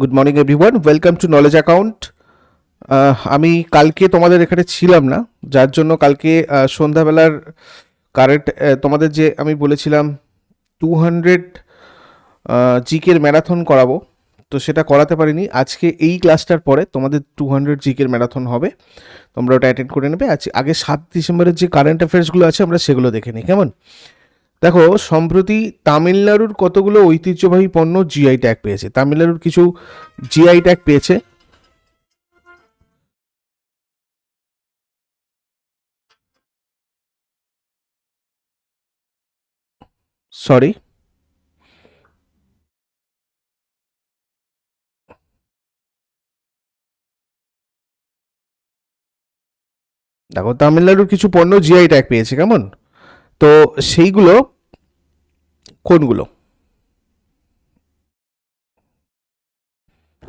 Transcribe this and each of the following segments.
Good morning everyone welcome to knowledge account আমি কালকে তোমাদের এখানে ছিলাম না, যার জন্য কালকে সন্ধ্যাবেলার কারেন্ট তোমাদের যে আমি বলেছিলাম টু হান্ড্রেড জিকের ম্যারাথন করাবো, তো সেটা করাতে পারিনি। আজকে এই ক্লাসটার পরে তোমাদের টু হান্ড্রেড জিকের ম্যারাথন হবে। তোমরা ওটা অ্যাটেন্ড করে নেবে। আজ, আগে সাত ডিসেম্বরের যে কারেন্ট অ্যাফেয়ার্সগুলো আছে, আমরা সেগুলো দেখে নিই। কেমন? দেখো, সম্প্রতি তামিলনাড়ুর কতগুলো ঐতিহ্যবাহী পণ্য জিআই ট্যাগ পেয়েছে। তামিলনাড়ুর কিছু জিআই ট্যাগ পেয়েছে। সরি দেখো, তামিলনাড়ুর কিছু পণ্য জিআই ট্যাগ পেয়েছে, কেমন? তো সেইগুলো কোনগুলো?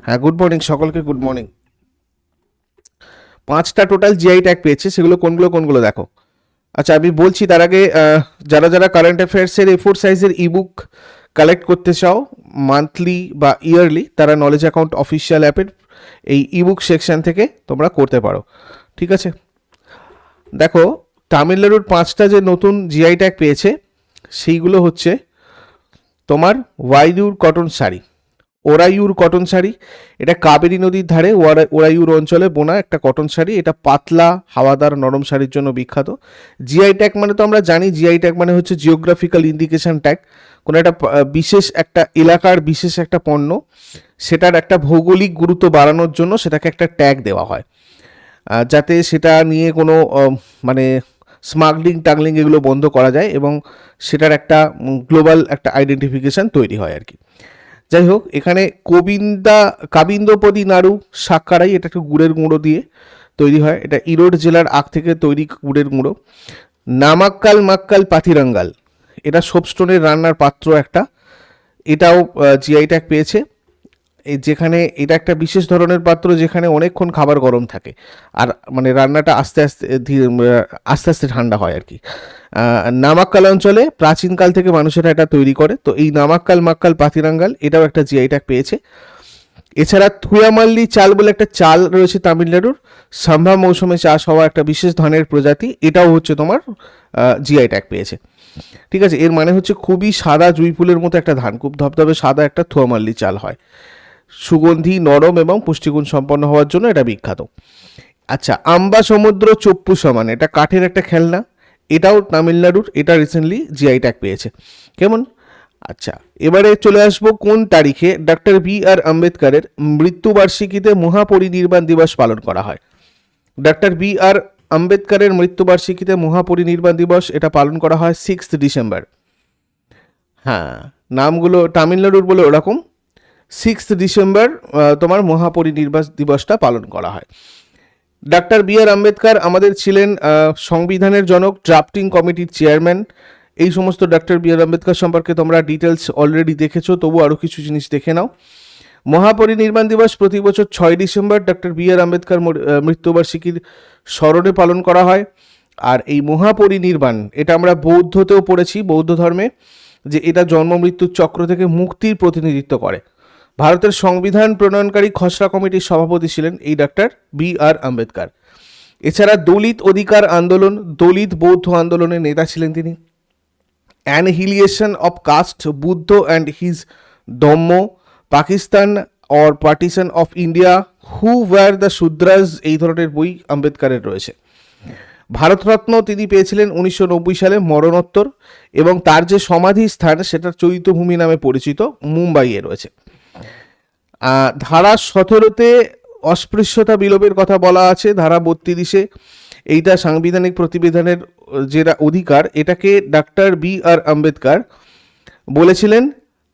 হ্যাঁ গুড মর্নিং সকলকে গুড মর্নিং পাঁচটা টোটাল জিআই ট্যাগ পেয়েছে, সেগুলো কোনগুলো কোনগুলো দেখো। আচ্ছা আমি বলছি তার আগে যারা যারা কারেন্ট অ্যাফেয়ার্সের এ ফোর সাইজের ইবুক কালেক্ট করতে চাও মান্থলি বা ইয়ারলি তারা নলেজ অ্যাকাউন্ট অফিসিয়াল অ্যাপের এই ইবুক সেকশন থেকে তোমরা করতে পারো। ঠিক আছে? দেখো তামিলনাড়ুর পাঁচটা যে নতুন জিআই ট্যাগ পেয়েছে, সেইগুলো হচ্ছে তোমার ওয়াইদুর কটন শাড়ি, ওরাইউর কটন শাড়ি, এটা কাবেরী নদীর ধারে ওরা- ওরাইউর অঞ্চলে বোনা একটা কটন শাড়ি, এটা পাতলা হাওয়াদার নরম শাড়ির জন্য বিখ্যাত। জিআই ট্যাগ মানে তো আমরা জানি জিআই ট্যাগ মানে হচ্ছে জিওগ্রাফিক্যাল ইন্ডিকেশন ট্যাগ কোনো একটা বিশেষ একটা এলাকার বিশেষ একটা পণ্য, সেটার একটা ভৌগোলিক গুরুত্ব বাড়ানোর জন্য সেটাকে একটা ট্যাগ দেওয়া হয়। যাতে সেটা নিয়ে কোনো মানে স্মাগলিং টাগলিং এগুলো বন্ধ করা যায় এবং সেটার একটা গ্লোবাল একটা আইডেন্টিফিকেশন তৈরি হয় আর কি। যাই হোক, এখানে কোবিন্দা, কাবিন্দপদি নাড়ু, সাক্কারাই, এটা একটু গুড়ের গুঁড়ো দিয়ে তৈরি হয়। এটা ইরোড জেলার আখ থেকে তৈরি গুড়ের গুঁড়ো। নামাক্কাল মাক্কাল পাথিরাঙ্গাল এটা সোপস্টোনের রান্নার পাত্র একটা। এটাও জিআই ট্যাগ পেয়েছে। যেখানে এটা একটা বিশেষ ধরনের পাত্র যেখানে অনেকক্ষণ খাবার গরম থাকে। আর মানে রান্নাটা আস্তে আস্তে আস্তে আস্তে ঠান্ডা হয় আর কি। নামাক্কাল অঞ্চলে প্রাচীনকাল থেকে মানুষেরা এটা তৈরি করে। তো এই নামাক্কাল মাক্কাল পাতিরাঙ্গাল, এটাও একটা জিআই ট্যাগ পেয়েছে। এছাড়া থুয়ামাল্লি চাল বলে একটা চাল রয়েছে তামিলনাড়ুর। সাম্ভা মৌসুমে চাষ হওয়া একটা বিশেষ ধানের প্রজাতি, এটাও হচ্ছে তোমার জিআই ট্যাগ পেয়েছে। ঠিক আছে, এর মানে হচ্ছে খুবই সাদা জুই ফুলের মতো একটা ধান, খুব ধবধবে সাদা একটা থুয়ামাল্লি চাল হয়। সুগন্ধি, নরম এবং পুষ্টিগুণ সম্পন্ন হওয়ার জন্য এটা বিখ্যাত। আচ্ছা আম্বা সমুদ্র চপ্পু সমান, এটা কাঠের একটা খেলনা, এটাও তামিলনাড়ুর, এটা রিসেন্টলি জিআই ট্যাগ পেয়েছে। কেমন? আচ্ছা এবারে চলে আসব কোন তারিখে ডক্টর বি আর আম্বেদকরের মৃত্যুবার্ষিকীতে মহাপরিনির্বাণ দিবস পালন করা হয়? ডক্টর বি আর আম্বেদকরের মৃত্যুবার্ষিকীতে মহাপরিনির্বাণ দিবস এটা পালন করা হয় সিক্সথ ডিসেম্বর হ্যাঁ নামগুলো তামিলনাড়ুর বলে ওরকম। সিক্স ডিসেম্বর তোমার মহাপরিনির্বাণ দিবসটা পালন করা হয়। ডাক্তার বি আর আম্বেদকর আমাদের ছিলেন সংবিধানের জনক, ড্রাফটিং কমিটির চেয়ারম্যান। এই সমস্ত ডাক্তার বি আর আম্বেদকর সম্পর্কে তোমরা ডিটেলস অলরেডি দেখেছ, তবু আরও কিছু জিনিস দেখে নাও। মহাপরিনির্বাণ দিবস প্রতি বছর ছয় December doctor B R Ambedkar মৃত্যুবার্ষিকীর স্মরণে পালন করা হয়। আর এই মহাপরিনির্বাণ, এটা আমরা বৌদ্ধতেও পড়েছি, বৌদ্ধ ধর্মে, যে এটা জন্ম, মৃত্যুর চক্র থেকে মুক্তির প্রতিনিধিত্ব করে। ভারতের সংবিধান প্রণয়নকারী খসড়া কমিটির সভাপতি ছিলেন এই ডাক্তার বি আর আম্বেদকর। এছাড়া দলিত অধিকার আন্দোলন, দলিত বৌদ্ধ আন্দোলনের নেতা ছিলেন তিনি। Annihilation of caste Buddha and his Dhamma Pakistan or partition of India who were the Shudras এই ধরনের বই আম্বেদকরের রয়েছে। ভারতরত্ন তিনি পেয়েছিলেন উনিশশো নব্বই সালে মরণোত্তর এবং তার যে সমাধি স্থান সেটা চৈত্যভূমি নামে পরিচিত মুম্বাইয়ে রয়েছে। ধারা সতেরোতে অস্পৃশ্যতা বিলোপের কথা বলা আছে, ধারা বত্রিশে এইটা সাংবিধানিক প্রতিবেদনের যেটা অধিকার, এটাকে ডাক্তার বি আর আম্বেদকর বলেছিলেন,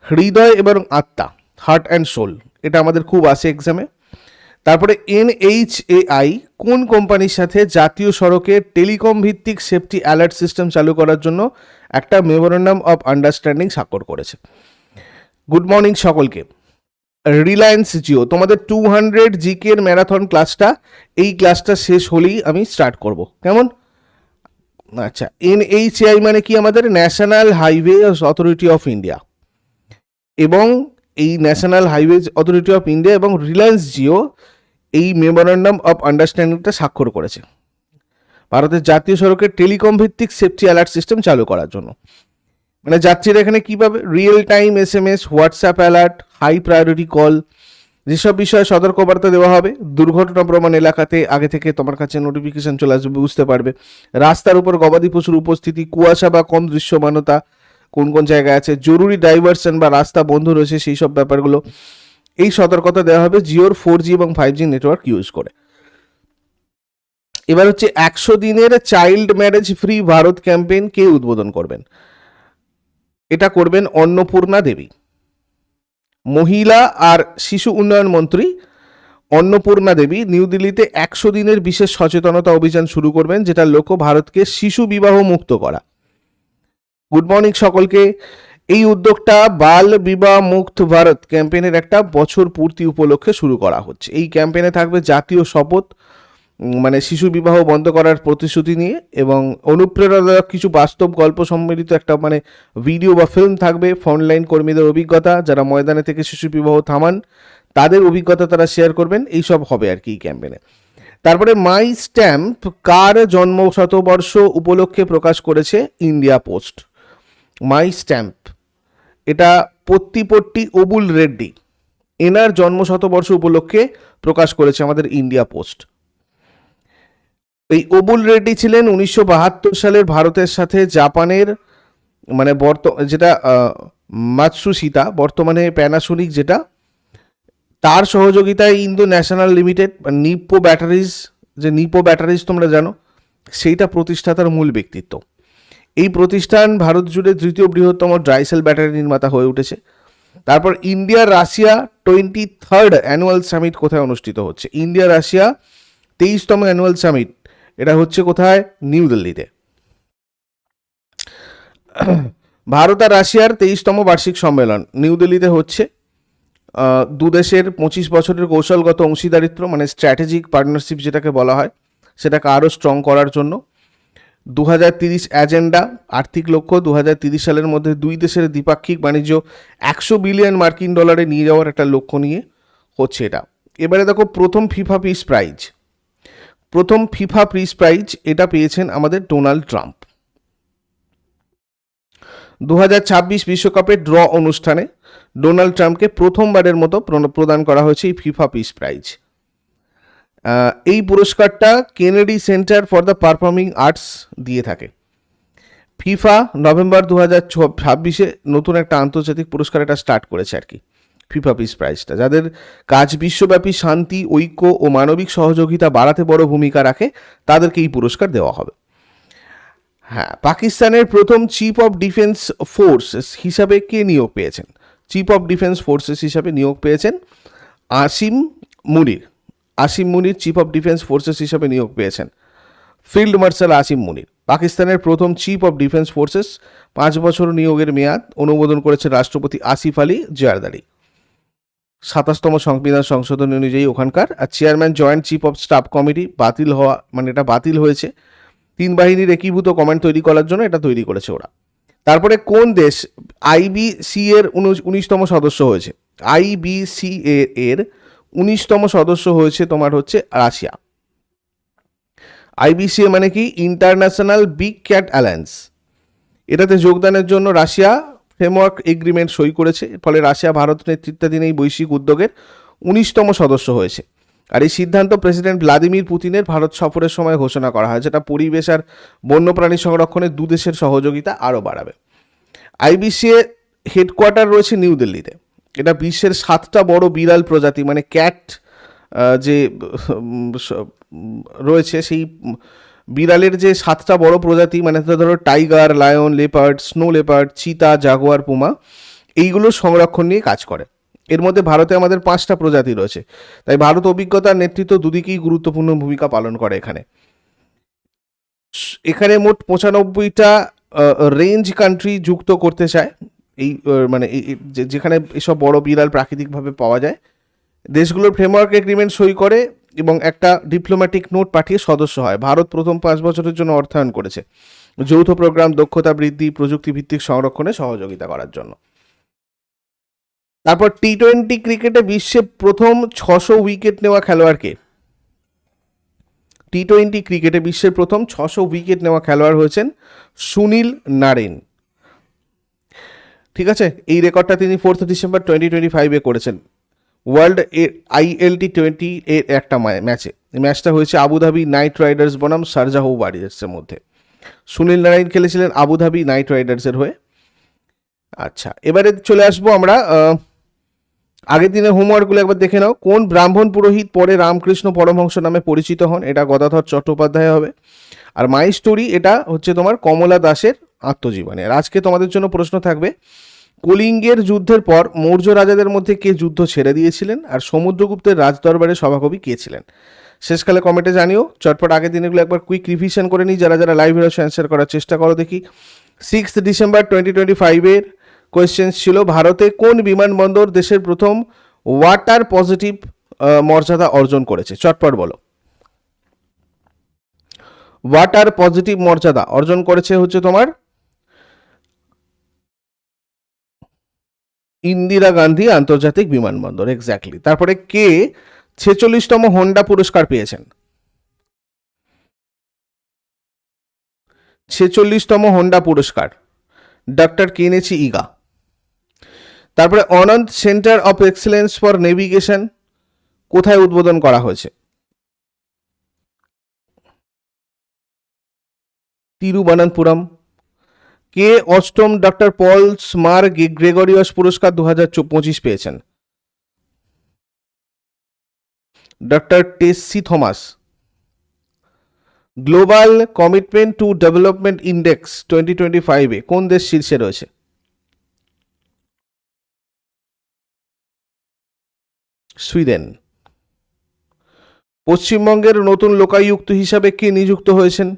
হৃদয় এবং আত্মা, হার্ট অ্যান্ড সোল, এটা আমাদের খুব আসে এক্সামে। তারপরে এনএইচএআই, কোন কোম্পানির সাথে জাতীয় সড়কে টেলিকম ভিত্তিক সেফটি অ্যালার্ট সিস্টেম চালু করার জন্য একটা মেমোরেন্ডাম অফ আন্ডারস্ট্যান্ডিং স্বাক্ষর করেছে? গুড মর্নিং সকলকে। রিলায়েন্স জিও তোমাদের টু হান্ড্রেড জিকের ম্যারাথন ক্লাসটা এই ক্লাসটা শেষ হলেই আমি স্টার্ট করব। কেমন? আচ্ছা এন এনএইচএআই মানে কি আমাদের? National highway authority of India এবং এই national highway authority of India এবং রিলায়েন্স জিও এই মেমোরান্ডাম অফ আন্ডারস্ট্যান্ডিংটা স্বাক্ষর করেছে। ভারতের জাতীয় সড়কের টেলিকম ভিত্তিক সেফটি অ্যালার্ট সিস্টেম চালু করার জন্য। মানে যাত্রীরা এখানে কী পাবে? Real time S M S WhatsApp alert high priority call যেসব বিষয়ে সতর্কবার্তা দেওয়া হবে, দুর্ঘটনা প্রমাণ এলাকাতে আগে থেকে তোমার কাছে নোটিফিকেশন চলে আসবে, বুঝতে পারবে। রাস্তার উপর গবাদি পশুর উপস্থিতি, কুয়াশা বা কম দৃশ্যমানতা, কোন কোন জায়গায় আছে, জরুরি ডাইভারশন বা রাস্তা বন্ধ রয়েছে, সেই সব ব্যাপারগুলো, এই সতর্কতা দেওয়া হবে জিওর ফোর জি এবং ফাইভ জি নেটওয়ার্ক ইউজ করে। এবার হচ্ছে একশো দিনের child marriage free Bharat campaign কে উদ্বোধন করবেন? এটা করবেন অন্নপূর্ণা দেবী। মহিলা আর শিশু উন্নয়ন মন্ত্রী অন্নপূর্ণা দেবী নিউ দিল্লিতে একশো দিনের বিশেষ সচেতনতা অভিযান শুরু করবেন, যেটা লক্ষ্য ভারতকে শিশু বিবাহ মুক্ত করা। গুড মর্নিং সকলকে। এই উদ্যোগটা বাল বিবাহ মুক্ত ভারত ক্যাম্পেইনের একটা বছর পূর্তি উপলক্ষে শুরু করা হচ্ছে। এই ক্যাম্পেইনে থাকবে জাতীয় শপথ মানে শিশু বিবাহ বন্ধ করার প্রতিশ্রুতি নিয়ে এবং অনুপ্রেরণাদায়ক কিছু বাস্তব গল্প সম্মিলিত একটা মানে ভিডিও বা ফিল্ম থাকবে ফ্রন্টলাইন কর্মীদের অভিজ্ঞতা, যারা ময়দানে থেকে শিশু বিবাহ থামান, তাদের অভিজ্ঞতা তারা শেয়ার করবেন, এইসব হবে আর কি এই ক্যাম্পেনে তারপরে মাই স্ট্যাম্প কার জন্ম শতবর্ষ উপলক্ষে প্রকাশ করেছে ইন্ডিয়া পোস্ট মাই স্ট্যাম্প এটা পত্তিপট্টি অবুল রেড্ডি, এনার জন্ম শতবর্ষ উপলক্ষে প্রকাশ করেছে আমাদের ইন্ডিয়া পোস্ট এই অবুল রেড্ডি ছিলেন উনিশশো বাহাত্তর সালের ভারতের সাথে জাপানের মানে বর্ত, যেটা মাতসুসিতা বর্তমানে প্যানাসোনিক যেটা, তার সহযোগিতায় Indo National Limited Nippo Batteries, যে নিপো ব্যাটারিজ তোমরা জানো, সেইটা প্রতিষ্ঠাতার মূল ব্যক্তিত্ব। এই প্রতিষ্ঠান ভারত জুড়ে তৃতীয় বৃহত্তম ড্রাইসেল ব্যাটারি নির্মাতা হয়ে উঠেছে। তারপর India Russia twenty third annual summit কোথায় অনুষ্ঠিত হচ্ছে? ইন্ডিয়া রাশিয়া তেইশতম অ্যানুয়াল সামিট এটা হচ্ছে কোথায়? নিউ দিল্লিতে। ভারত আর রাশিয়ার তেইশতম বার্ষিক সম্মেলন নিউ দিল্লিতে হচ্ছে। আহ, দু দেশের পঁচিশ বছরের কৌশলগত অংশীদারিত্ব মানে স্ট্র্যাটেজিক পার্টনারশিপ যেটাকে বলা হয় সেটাকে আরও স্ট্রং করার জন্য। দু হাজার তিরিশ অ্যাজেন্ডা আর্থিক লক্ষ্য দু হাজার তিরিশ সালের মধ্যে দুই দেশের দ্বিপাক্ষিক বাণিজ্য একশো বিলিয়ন মার্কিন ডলারে নিয়ে যাওয়ার একটা লক্ষ্য নিয়ে হচ্ছে এটা। এবারে দেখো প্রথম ফিফা পিস প্রাইজ প্রথম ফিফা পিস প্রাইজ এটা পেয়েছেন আমাদের ডোনাল্ড ট্রাম্প। দু বিশ্বকাপের ড্র অনুষ্ঠানে ডোনাল্ড ট্রাম্পকে প্রথমবারের মতো প্রদান করা হয়েছে এই ফিফা পিস প্রাইজ এই পুরস্কারটা Kennedy Center for the Performing Arts দিয়ে থাকে। ফিফা নভেম্বর দু হাজার ছাব্বিশে নতুন একটা আন্তর্জাতিক পুরস্কার এটা স্টার্ট করেছে আর কি। ফিফা পিস প্রাইজটা। যাদের কাজ বিশ্বব্যাপী, শান্তি, ঐক্য ও মানবিক সহযোগিতা বাড়াতে বড় ভূমিকা রাখে, তাদেরকে এই পুরস্কার দেওয়া হবে। হ্যাঁ পাকিস্তানের প্রথম চিফ অফ ডিফেন্স ফোর্স হিসাবে কে নিয়োগ পেয়েছেন? চিফ অফ ডিফেন্স ফোর্সেস হিসাবে নিয়োগ পেয়েছেন Asim Munir. Asim Munir chief of defence forces হিসাবে নিয়োগ পেয়েছেন ফিল্ড মার্শাল আসিম মুনির। পাকিস্তানের প্রথম চিফ অফ ডিফেন্স ফোর্সেস পাঁচ বছর নিয়োগের মেয়াদ অনুমোদন করেছে রাষ্ট্রপতি আসিফ আলী জারদারি। সাতাশতম সংবিধান সংশোধন অনুযায়ী ওখানকার, আর chairman joint chief of staff committee বাতিল হওয়া মানে এটা বাতিল হয়েছে। তিন বাহিনীর একীভূত কমান্ড তৈরি করার জন্য এটা তৈরি করেছে ওরা। তারপরে কোন দেশ আইবিসি এর উনিশতম সদস্য হয়েছে? আইবিসি এর উনিশতম সদস্য হয়েছে তোমার হচ্ছে রাশিয়া। আইবিসিএ মানে কি? ইন্টারন্যাশনাল বিগ ক্যাট অ্যালায়েন্স এটাতে যোগদানের জন্য রাশিয়া ফ্রেমওয়ার্ক এগ্রিমেন্ট সই করেছে ফলে রাশিয়া, ভারত নেতৃত্বাধীন এই বৈশ্বিক উদ্যোগের উনিশতম সদস্য হয়েছে। আর এই সিদ্ধান্ত প্রেসিডেন্ট ভ্লাদিমির পুতিনের ভারত সফরের সময় ঘোষণা করা হয়, যেটা পরিবেশ আর বন্যপ্রাণী সংরক্ষণে দু দেশের সহযোগিতা আরও বাড়াবে। আইবিসিএ হেডকোয়ার্টার রয়েছে নিউ দিল্লিতে। এটা বিশ্বের সাতটা বড় বিড়াল প্রজাতি মানে ক্যাট যে রয়েছে, সেই বিড়ালের যে সাতটা বড় প্রজাতি মানে ধরো tiger lion leopard snow leopard cheetah jaguar puma এইগুলো সংরক্ষণ নিয়ে কাজ করে। এর মধ্যে ভারতে আমাদের পাঁচটা প্রজাতি রয়েছে। তাই ভারত অভিজ্ঞতার নেতৃত্ব দুদিকেই গুরুত্বপূর্ণ ভূমিকা পালন করে এখানে। এখানে মোট পঁচানব্বইটা রেঞ্জ কান্ট্রি যুক্ত করতে চায়। এই মানে যেখানে এসব বড় বিড়াল প্রাকৃতিকভাবে পাওয়া যায়। দেশগুলোর ফ্রেমওয়ার্ক এগ্রিমেন্ট সই করে এবং একটা ডিপ্লোম্যাটিক নোট পাঠিয়ে সদস্য হয়। ভারত প্রথম পাঁচ বছরের জন্য অর্থায়ন করেছে। যৌথ প্রোগ্রাম দক্ষতা বৃদ্ধি প্রযুক্তি ভিত্তিক সংরক্ষণে সহযোগিতা করার জন্য। তারপর টি টোয়েন্টি ক্রিকেটে বিশ্বে প্রথম ছশো উইকেট নেওয়া খেলোয়াড়কে টি টোয়েন্টি ক্রিকেটে বিশ্বের প্রথম ছশো উইকেট নেওয়া খেলোয়াড় হয়েছেন সুনীল নারেন। ঠিক আছে? এই রেকর্ডটা তিনি ফোর্থ ডিসেম্বর টোয়েন্টি টোয়েন্টি ফাইভে করেছেন। ওয়ার্ল্ড আইএলটি টোয়েন্টি এর একটা ম্যাচে। ম্যাচটা হয়েছে আবুধাবি নাইট রাইডার্স বনাম শারজাহ ওয়ারিয়ার্সের মধ্যে। সুনীল নারায়ণ খেলেছিলেন আবুধাবি নাইট রাইডার্সের হয়ে। আচ্ছা এবারে চলে আসব আমরা আগের দিনের হোমওয়ার্কগুলো একবার দেখে নাও। কোন ব্রাহ্মণ পুরোহিত পরে রামকৃষ্ণ পরমহংস নামে পরিচিত হন? এটা গদাধর চট্টোপাধ্যায় হবে। আর মাই স্টোরি, এটা হচ্ছে তোমার কমলা দাসের আত্মজীবনী। আর আজকে তোমাদের জন্য প্রশ্ন থাকবে কলিঙ্গের যুদ্ধের পর মৌর্য রাজাদের মধ্যে কে যুদ্ধ ছেড়ে দিয়েছিলেন আর সমুদ্রগুপ্তের রাজদরবারের সভাকবি কে ছিলেন? শেষকালে কমেন্টে জানিও, চটপট আগের দিনগুলো একবার কুইক রিভিশন করে নিই, যারা যারা লাইভ রয়েছে অ্যান্সার করার চেষ্টা করো দেখি। সিক্স ডিসেম্বর টোয়েন্টি টোয়েন্টি ফাইভের কোয়েশ্চেন্স ছিল, ভারতে কোন বিমানবন্দর দেশের প্রথম ওয়াটার পজিটিভ মর্যাদা অর্জন করেছে? চটপট বলো। ওয়াটার পজিটিভ মর্যাদা অর্জন করেছে হচ্ছে তোমার ইন্দিরা গান্ধী আন্তর্জাতিক বিমানবন্দর এক্স্যাক্টলি তারপরে কে ছেচল্লিশতম হোন্ডা পুরস্কার পেয়েছেন? ছেচল্লিশতম হোন্ডা পুরস্কার ডক্টর কেনেচি ইগা। তারপরে Ananta centre of excellence for navigation, কোথায় উদ্বোধন করা হয়েছে? তিরুবনন্তপুরম কে অষ্টম ডক্টর পল স্মার্গ গ্রেগরিয়াস পুরস্কার দু হাজার পঁচিশ পেয়েছেন? Doctor Tessy Thomas. Global commitment to development index twenty twenty ফাইভে কোন দেশ শীর্ষে রয়েছে? সুইডেন। পশ্চিমবঙ্গের নতুন লোকায়ুক্ত হিসাবে কে নিযুক্ত হয়েছেন?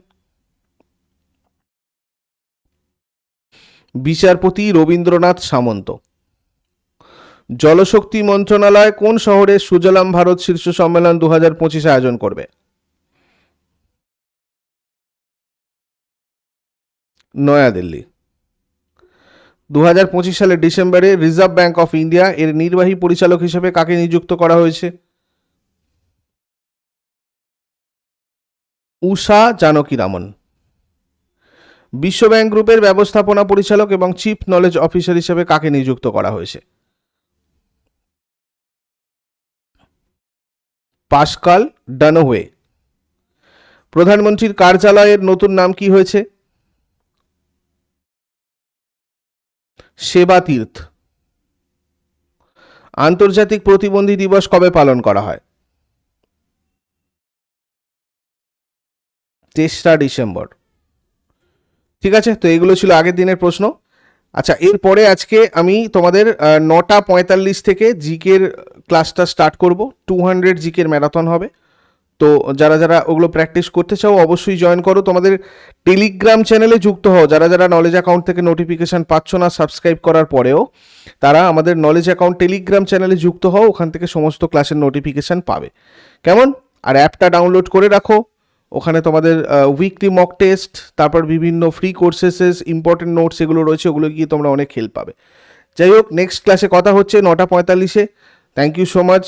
বিচারপতি রবীন্দ্রনাথ সামন্ত। জলশক্তি মন্ত্রণালয় কোন শহরে সুজলাম ভারত শীর্ষ সম্মেলন দু হাজার পঁচিশ আয়োজন করবে? নয়াদিল্লি। দু হাজার পঁচিশ সালের ডিসেম্বরে রিজার্ভ ব্যাংক অফ ইন্ডিয়া এর নির্বাহী পরিচালক হিসেবে কাকে নিযুক্ত করা হয়েছে? উষা জানকীরামন। বিশ্বব্যাংক গ্রুপের ব্যবস্থাপনা পরিচালক এবং চিফ নলেজ অফিসার হিসেবে কাকে নিযুক্ত করা হয়েছে? Pascal Donohoe. প্রধানমন্ত্রীর কার্যালয়ের নতুন নাম কি হয়েছে? সেবা তীর্থ। আন্তর্জাতিক প্রতিবন্ধী দিবস কবে পালন করা হয়? তেসরা ডিসেম্বর। ঠিক আছে? তো এগুলো ছিল আগের দিনের প্রশ্ন। আচ্ছা এরপরে আজকে আমি তোমাদের নটা পঁয়তাল্লিশ থেকে জিকের ক্লাসটা স্টার্ট করব। টু হান্ড্রেড জিকের ম্যারাথন হবে। তো যারা যারা ওগুলো প্র্যাকটিস করতে চাও, অবশ্যই জয়েন করো। তোমাদের টেলিগ্রাম চ্যানেলে যুক্ত হও। যারা যারা নলেজ অ্যাকাউন্ট থেকে নোটিফিকেশান পাচ্ছ না সাবস্ক্রাইব করার পরেও, তারা আমাদের নলেজ অ্যাকাউন্ট টেলিগ্রাম চ্যানেলে যুক্ত হও। ওখান থেকে সমস্ত ক্লাসের নোটিফিকেশান পাবে। কেমন? আর অ্যাপটা ডাউনলোড করে রাখো। ওখানে তোমাদের উইকলি মক টেস্ট তারপর বিভিন্ন ফ্রি কোর্সেসেস ইম্পর্টেন্ট নোটস এগুলো রয়েছে, ওগুলো গিয়ে তোমরা অনেক হেল্প পাবে। যাই হোক নেক্সট ক্লাসে কথা হচ্ছে নটা পঁয়তাল্লিশে। Thank you so much